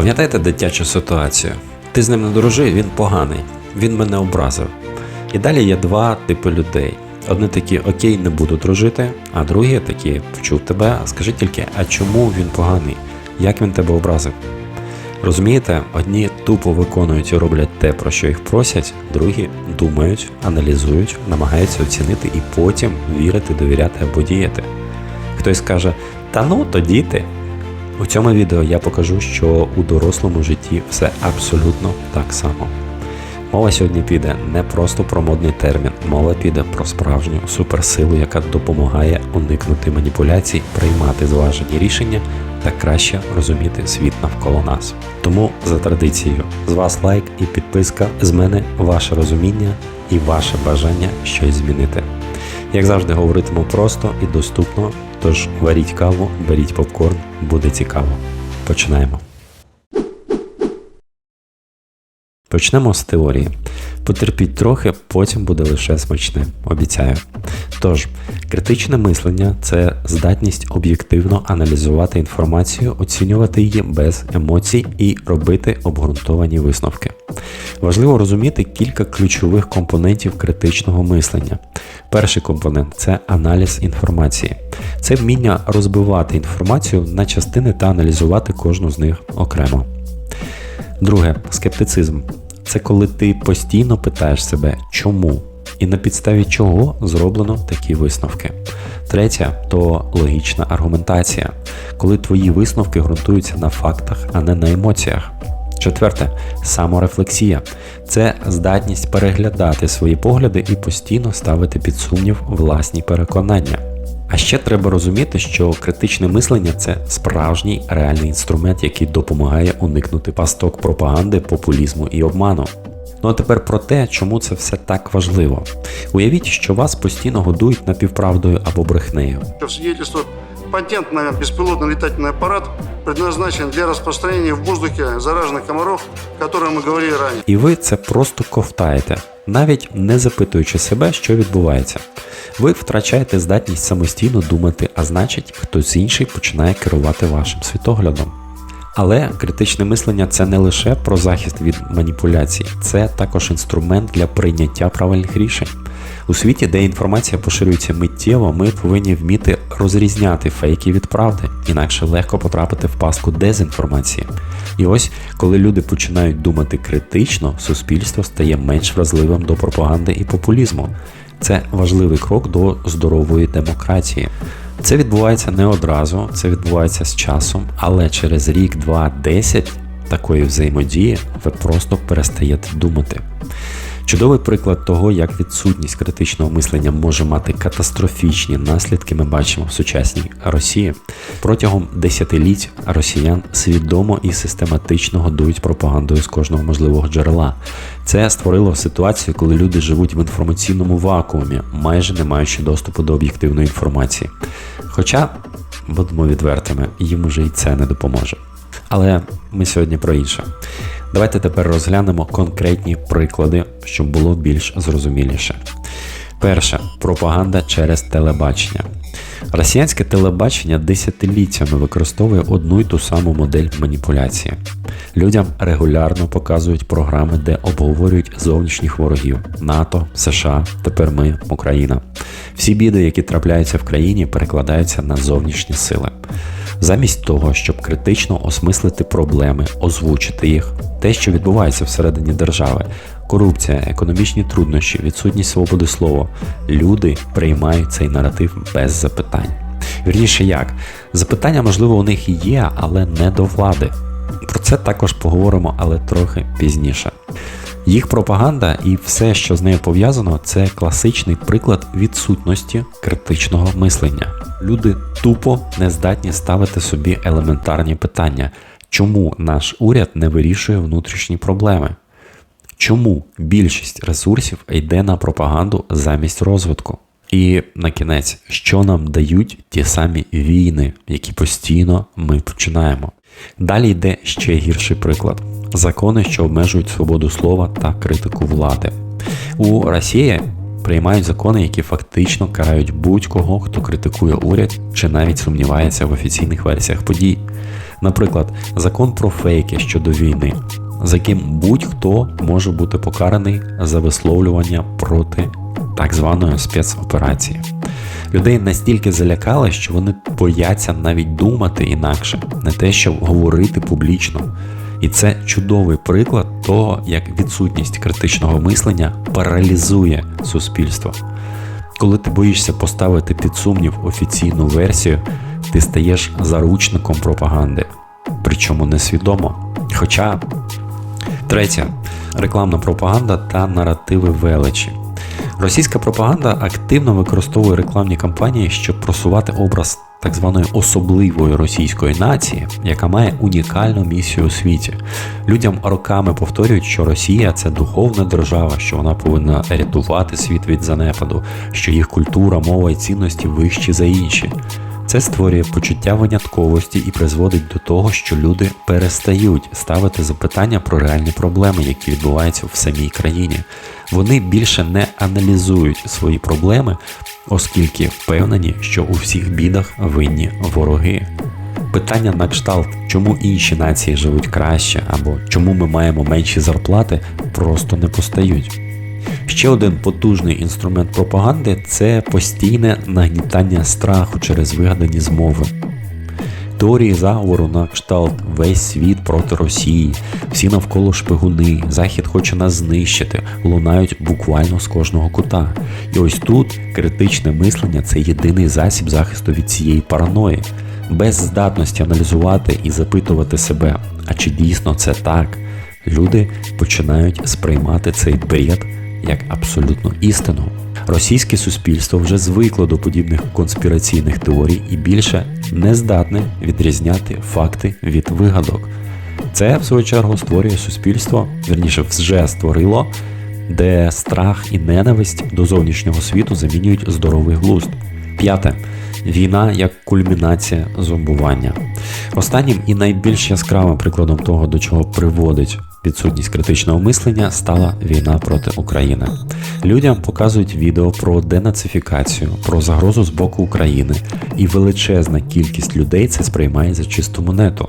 Пам'ятаєте дитячу ситуацію? Ти з ним не дружив, він поганий, він мене образив. І далі є два типи людей. Одні такі окей, не буду дружити, а другі такі вчу тебе, скажи тільки, а чому він поганий? Як він тебе образив? Розумієте, одні тупо виконують і роблять те, про що їх просять, другі думають, аналізують, намагаються оцінити і потім вірити, довіряти або діяти. Хтось каже, та ну то діти. У цьому відео я покажу, що у дорослому житті все абсолютно так само. Мова сьогодні піде не просто про модний термін, мова піде про справжню суперсилу, яка допомагає уникнути маніпуляцій, приймати зважені рішення та краще розуміти світ навколо нас. Тому за традицією, з вас лайк і підписка, з мене ваше розуміння і ваше бажання щось змінити. Як завжди, говоритиму просто і доступно, тож варіть каву, беріть попкорн, буде цікаво. Починаємо. Почнемо з теорії. Потерпіть трохи, потім буде лише смачне, обіцяю. Тож, критичне мислення це здатність об'єктивно аналізувати інформацію, оцінювати її без емоцій і робити обґрунтовані висновки. Важливо розуміти кілька ключових компонентів критичного мислення. Перший компонент це аналіз інформації. Це вміння розбивати інформацію на частини та аналізувати кожну з них окремо. Друге скептицизм. Це коли ти постійно питаєш себе, чому і на підставі чого зроблено такі висновки. Третє то логічна аргументація, коли твої висновки ґрунтуються на фактах, а не на емоціях. Четверте саморефлексія це здатність переглядати свої погляди і постійно ставити під сумнів власні переконання. А ще треба розуміти, що критичне мислення це справжній реальний інструмент, який допомагає уникнути пасток пропаганди, популізму і обману. Ну а тепер про те, чому це все так важливо. Уявіть, що вас постійно годують напівправдою або брехнею. Свидетельствует патент на беспилотный летательный аппарат, предназначен для распространения в воздухе зараженных комаров, о которых мы говорили ранее. І ви це просто ковтаєте, навіть не запитуючи себе, що відбувається. Ви втрачаєте здатність самостійно думати, а значить, хтось інший починає керувати вашим світоглядом. Але критичне мислення це не лише про захист від маніпуляцій, це також інструмент для прийняття правильних рішень. У світі, де інформація поширюється миттєво, ми повинні вміти розрізняти фейки від правди, інакше легко потрапити в пастку дезінформації. І ось, коли люди починають думати критично, суспільство стає менш вразливим до пропаганди і популізму. Це важливий крок до здорової демократії. Це відбувається не одразу, це відбувається з часом, але через рік, два, десять такої взаємодії ви просто перестаєте думати. Чудовий приклад того, як відсутність критичного мислення може мати катастрофічні наслідки, ми бачимо в сучасній Росії. Протягом десятиліть росіян свідомо і систематично годують пропагандою з кожного можливого джерела. Це створило ситуацію, коли люди живуть в інформаційному вакуумі, майже не маючи доступу до об'єктивної інформації. Хоча, будемо відвертими, їм уже і це не допоможе. Але ми сьогодні про інше. Давайте тепер розглянемо конкретні приклади, щоб було більш зрозуміліше. Перше пропаганда через телебачення. Росіянське телебачення десятиліттями використовує одну й ту саму модель маніпуляції. Людям регулярно показують програми, де обговорюють зовнішніх ворогів НАТО, США, тепер ми, Україна. Всі біди, які трапляються в країні, перекладаються на зовнішні сили. Замість того, щоб критично осмислити проблеми, озвучити їх, те, що відбувається всередині держави, корупція, економічні труднощі, відсутність свободи слова, люди приймають цей наратив без запитань. Вірніше як, запитання, можливо, у них і є, але не до влади. Про це також поговоримо, але трохи пізніше. Їх пропаганда і все, що з нею пов'язано, це класичний приклад відсутності критичного мислення. Люди тупо не здатні ставити собі елементарні питання, чому наш уряд не вирішує внутрішні проблеми, чому більшість ресурсів йде на пропаганду замість розвитку. І на кінець, що нам дають ті самі війни, які постійно ми починаємо. Далі йде ще гірший приклад: закони, що обмежують свободу слова та критику влади. У Росії приймають закони, які фактично карають будь-кого, хто критикує уряд чи навіть сумнівається в офіційних версіях подій. Наприклад, закон про фейки щодо війни, за яким будь-хто може бути покараний за висловлювання проти так званої спецоперації. Людей настільки залякали, що вони бояться навіть думати інакше, не те, щоб говорити публічно. І це чудовий приклад того, як відсутність критичного мислення паралізує суспільство. Коли ти боїшся поставити під сумнів офіційну версію, ти стаєш заручником пропаганди, причому несвідомо. Хоча третє рекламна пропаганда та наративи величі. Російська пропаганда активно використовує рекламні кампанії, щоб просувати образ так званої особливої російської нації, яка має унікальну місію у світі. Людям роками повторюють, що Росія це духовна держава, що вона повинна рятувати світ від занепаду, що їх культура, мова і цінності вищі за інші. Це створює почуття винятковості і призводить до того, що люди перестають ставити запитання про реальні проблеми, які відбуваються в самій країні. Вони більше не аналізують свої проблеми, оскільки впевнені, що у всіх бідах винні вороги. Питання на кшталт, чому інші нації живуть краще, або чому ми маємо менші зарплати, просто не постають. Ще один потужний інструмент пропаганди це постійне нагнітання страху через вигадані змови. Теорії заговору на кшталт весь світ проти Росії, всі навколо шпигуни, Захід хоче нас знищити, лунають буквально з кожного кута. І ось тут критичне мислення це єдиний засіб захисту від цієї параної, без здатності аналізувати і запитувати себе, а чи дійсно це так, люди починають сприймати цей бред як абсолютну істину. Російське суспільство вже звикло до подібних конспіраційних теорій і більше не здатне відрізняти факти від вигадок. Це, в свою чергу, створює суспільство, вірніше, вже створило, де страх і ненависть до зовнішнього світу замінюють здоровий глузд. П'яте. Війна як кульмінація зомбування. Останнім і найбільш яскравим прикладом того, до чого приводить відсутність критичного мислення, стала війна проти України. Людям показують відео про денацифікацію, про загрозу з боку України, і величезна кількість людей це сприймає за чисту монету.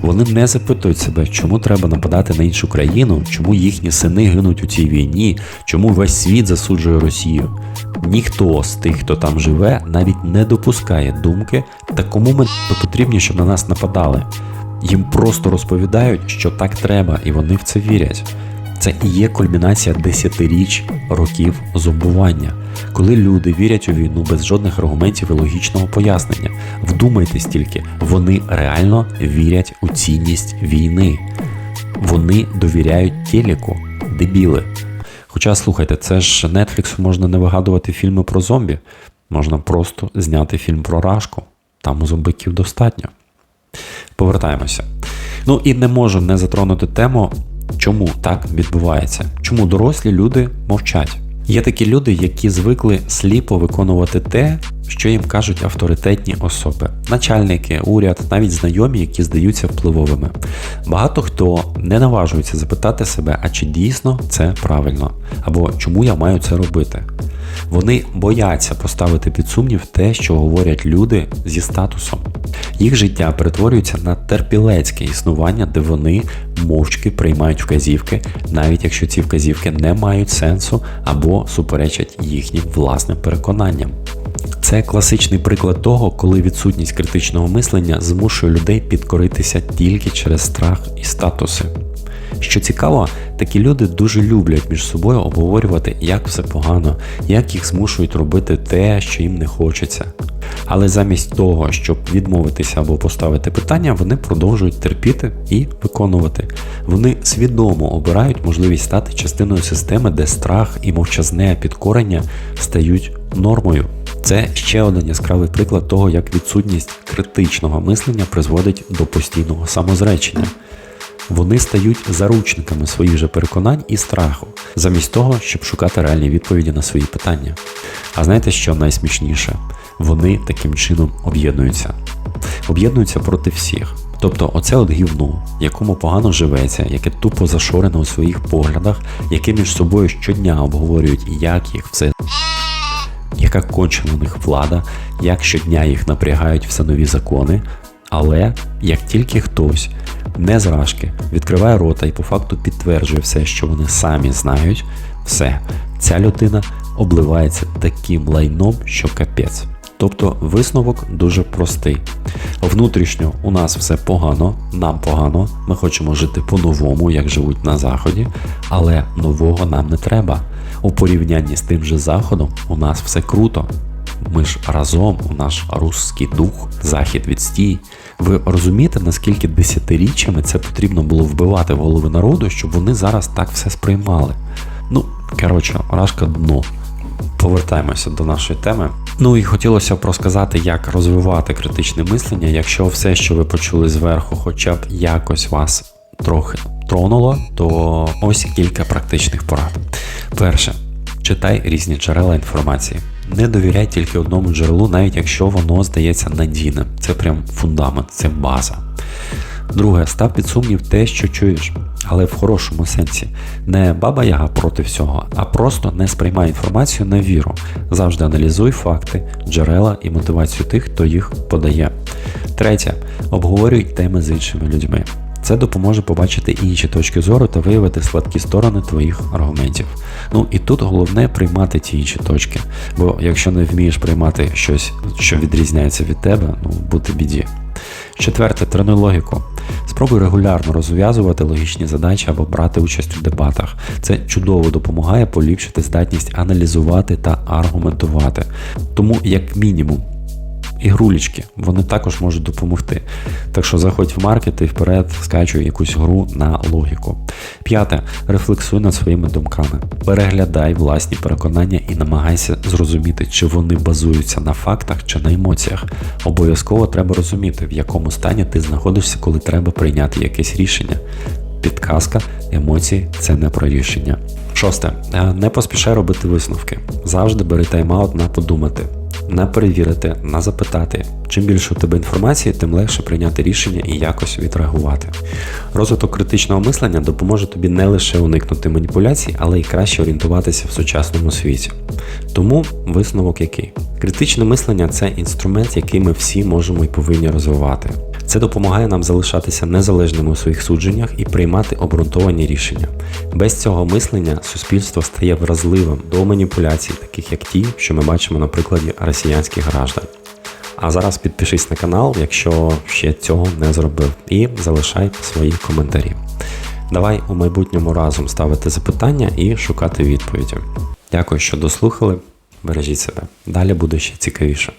Вони не запитують себе, чому треба нападати на іншу країну, чому їхні сини гинуть у цій війні, чому весь світ засуджує Росію. Ніхто з тих, хто там живе, навіть не допускає думки, та кому ми потрібні, щоб на нас нападали. Їм просто розповідають, що так треба, і вони в це вірять. Це і є кульмінація десятиріч років зомбування, коли люди вірять у війну без жодних аргументів і логічного пояснення. Вдумайтесь тільки, вони реально вірять у цінність війни. Вони довіряють телеку, дебіли. Хоча слухайте, це ж Netflix можна не вигадувати фільми про зомбі, можна просто зняти фільм про рашку. Там у зомбиків достатньо. Повертаємося. Ну і не можу не затронути тему, чому так відбувається, чому дорослі люди мовчать. Є такі люди, які звикли сліпо виконувати те, що їм кажуть авторитетні особи, начальники, уряд, навіть знайомі, які здаються впливовими. Багато хто не наважується запитати себе, а чи дійсно це правильно, або чому я маю це робити. Вони бояться поставити під сумнів те, що говорять люди зі статусом. Їх життя перетворюється на терпілецьке існування, де вони мовчки приймають вказівки, навіть якщо ці вказівки не мають сенсу або суперечать їхнім власним переконанням. Це класичний приклад того, коли відсутність критичного мислення змушує людей підкоритися тільки через страх і статуси. Що цікаво, такі люди дуже люблять між собою обговорювати, як все погано, як їх змушують робити те, що їм не хочеться. Але замість того, щоб відмовитися або поставити питання, вони продовжують терпіти і виконувати. Вони свідомо обирають можливість стати частиною системи, де страх і мовчазне підкорення стають нормою. Це ще один яскравий приклад того, як відсутність критичного мислення призводить до постійного самозречення. Вони стають заручниками своїх же переконань і страху, замість того, щоб шукати реальні відповіді на свої питання. А знаєте, що найсмішніше? Вони таким чином об'єднуються. Об'єднуються проти всіх. Тобто, оце от гівно, якому погано живеться, яке тупо зашорене у своїх поглядах, яке між собою щодня обговорюють, як їх все яка кончена у них влада, як щодня їх напрягають все нові закони, Але як тільки хтось не зражки відкриває рота і по факту підтверджує все, що вони самі знають, все, ця людина обливається таким лайном, що капець. Тобто висновок дуже простий. Внутрішньо у нас все погано, нам погано, ми хочемо жити по-новому, як живуть на заході, але нового нам не треба. У порівнянні з тим же заходом у нас все круто. Ми ж разом, у наш русський дух, захід відстій. Ви розумієте, наскільки десятиріччями це потрібно було вбивати голови народу, щоб вони зараз так все сприймали. Ну, коротше, рашка дно. Повертаємося до нашої теми. Ну і хотілося б розказати, як розвивати критичне мислення, якщо все, що ви почули зверху, хоча б якось вас трохи тронуло, то ось кілька практичних порад. Перше, читай різні джерела інформації. Не довіряй тільки одному джерелу, навіть якщо воно здається надійним. Це прям фундамент, це база. Друге, став під сумнів те, що чуєш, але в хорошому сенсі. Не баба яга проти всього, а просто не сприймай інформацію на віру. Завжди аналізуй факти, джерела і мотивацію тих, хто їх подає. Третє, обговорюй теми з іншими людьми. Це допоможе побачити інші точки зору та виявити слабкі сторони твоїх аргументів. Ну і тут головне приймати ті інші точки. Бо якщо не вмієш приймати щось, що відрізняється від тебе, ну бути біді. Четверте, тренуй логіку. Спробуй регулярно розв'язувати логічні задачі або брати участь у дебатах. Це чудово допомагає поліпшити здатність аналізувати та аргументувати. Тому, як мінімум, ігрулічки, вони також можуть допомогти. Так що заходь в маркет і вперед скачуй якусь гру на логіку. П'яте. Рефлексуй над своїми думками. Переглядай власні переконання і намагайся зрозуміти, чи вони базуються на фактах чи на емоціях. Обов'язково треба розуміти, в якому стані ти знаходишся, коли треба прийняти якесь рішення. Підказка, емоції це не про рішення. Шосте. Е, Не поспішай робити висновки. Завжди бери тайм-аут на подумати на перевірити, не запитати. Чим більше у тебе інформації, тим легше прийняти рішення і якось відреагувати. Розвиток критичного мислення допоможе тобі не лише уникнути маніпуляцій, але й краще орієнтуватися в сучасному світі. Тому висновок який? Критичне мислення це інструмент, який ми всі можемо і повинні розвивати. Це допомагає нам залишатися незалежними у своїх судженнях і приймати обґрунтовані рішення. Без цього мислення суспільство стає вразливим до маніпуляцій, таких як ті, що ми бачимо на прикладі росіянських граждан. А зараз підпишись на канал, якщо ще цього не зробив, і залишай свої коментарі. Давай у майбутньому разом ставити запитання і шукати відповіді. Дякую, що дослухали. Бережіть себе. Далі буде ще цікавіше.